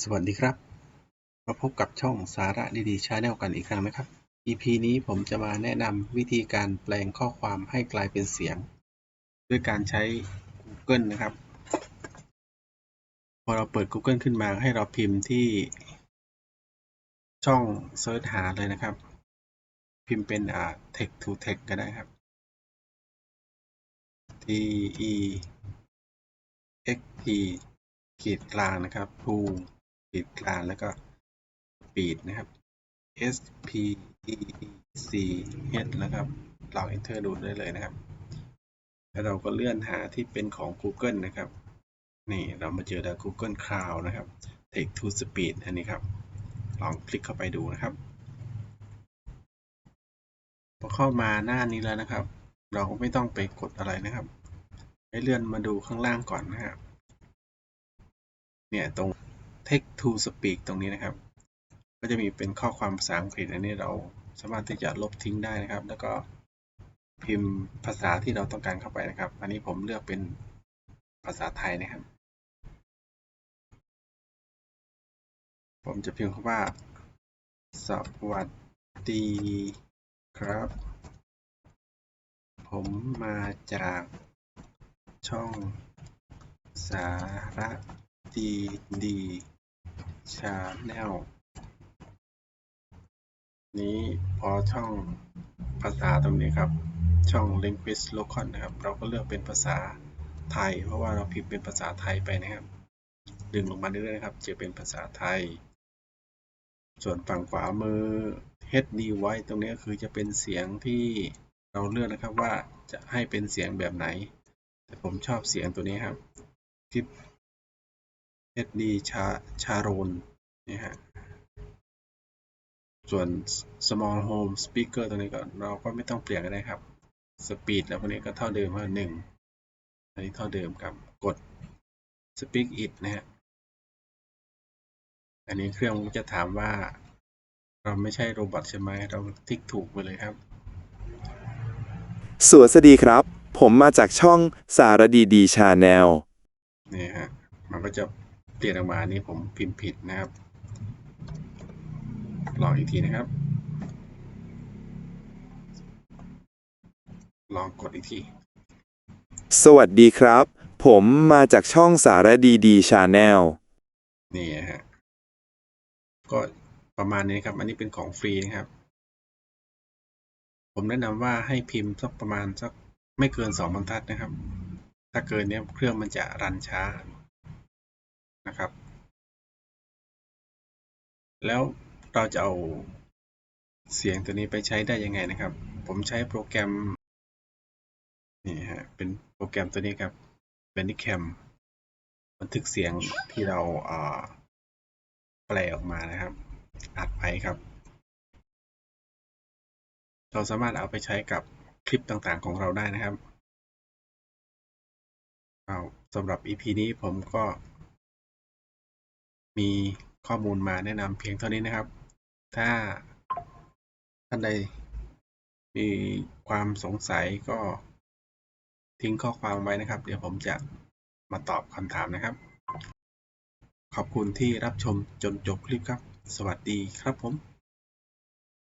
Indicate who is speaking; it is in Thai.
Speaker 1: สวัสดีครับมาพบกับช่องสาระดีๆชาแนลกันอีกครั้งนะครับ EP นี้ผมจะมาแนะนำวิธีการแปลงข้อความให้กลายเป็นเสียง ด้วยการใช้ Google นะครับ พอเราเปิด Google ขึ้นมาให้เราพิมพ์ที่ ช่องเซิร์ชหาเลยนะครับ พิมพ์เป็นอ่า text to text ก็ได้ครับ T E X T ขีดกลางนะครับ to ขีดกลางแล้วก็ speed นะครับ S P E C H นะครับเรา enter ดูได้เลยนะครับ แล้วเราก็เลื่อนหาที่เป็นของ Google นะครับ นี่เรามาเจอแล้ว Google Cloud นะครับ Take to Speed อันนี้ครับ ลองคลิกเข้าไปดูนะครับพอเข้ามาหน้านี้แล้วนะครับ เราก็ไม่ต้องไปกดอะไรนะครับ ให้เลื่อนมาดูข้างล่างก่อนนะครับ เนี่ยตรง Text to Speak ตรงนี้นะครับ ก็จะมีเป็นข้อความภาษาอังกฤษอันนี้เราสามารถที่จะลบทิ้งได้นะครับ แล้วก็พิมพ์ภาษาที่เราต้องการเข้าไปนะครับ อันนี้ผมเลือกเป็นภาษาไทยนะครับ ผมจะพิมพ์คำว่า สวัสดีครับ ผมมาจากช่องสารดีดี ชาแนลนี้พอช่องภาษาตรงนี้ครับ ช่อง Language Local นะครับ เราก็เลือกเป็นภาษาไทย เพราะว่าเราพิมพ์เป็นภาษาไทยไปนะครับ ดึงลงมาเรื่อยๆนะครับ จะเป็นภาษาไทย ส่วนฝั่งขวามือ HD ไว้ตรงนี้ก็คือจะเป็นเสียงที่เราเลือกนะครับว่าจะให้เป็นเสียงแบบไหน แต่ผมชอบเสียงตัวนี้ครับคลิป HD ชาชาโรนนี่ฮะส่วน small home speaker ตัวนี้ก็เราก็ไม่ต้องเปลี่ยนก็ได้ครับ speed แล้วพวกนี้ก็เท่าเดิมว่าหนึ่งอันนี้เท่าเดิมครับ กด speak it นะฮะ อันนี้เครื่องมันจะถามว่า เราไม่ใช่โรบอทใช่ไหม เราทิกถูกไปเลยครับ
Speaker 2: สวัสดีครับ ผมมาจากช่องสารดีดีชาแนล
Speaker 1: นี่ฮะ มันก็จะ เปลี่ยนออกมาอันนี้ผมพิมพ์ผิดนะครับ ลองอีกทีนะครับ ลองกดอีกที
Speaker 2: สวัสดีครับ ผมมาจากช่องสารดีดีชาแนล
Speaker 1: นี่ฮะ ก็ประมาณนี้ครับ อันนี้เป็นของฟรีนะครับ ผมแนะนำว่าให้พิมพ์สักประมาณสักไม่เกินสองบรรทัดนะครับ ถ้าเกินเนี้ยเครื่องมันจะรันช้า นะครับ แล้วเราจะเอาเสียงตัวนี้ไปใช้ได้ยังไงนะครับ ผมใช้โปรแกรมนี่ฮะเป็นโปรแกรมตัวนี้ครับ b a n d i c a m บันทึกเสียงที่เราอ่าแปลออกมานะครับ อัดไปครับ เราสามารถเอาไปใช้กับคลิปต่างๆของเราได้นะครับสำหรับ EP นี้ผมก็ มีข้อมูลมาแนะนำเพียงเท่านี้นะครับ ถ้าท่านใดมีความสงสัยก็ทิ้งข้อความไว้นะครับ เดี๋ยวผมจะมาตอบคำถามนะครับ ขอบคุณที่รับชมจนจบคลิปครับ สวัสดีครับผม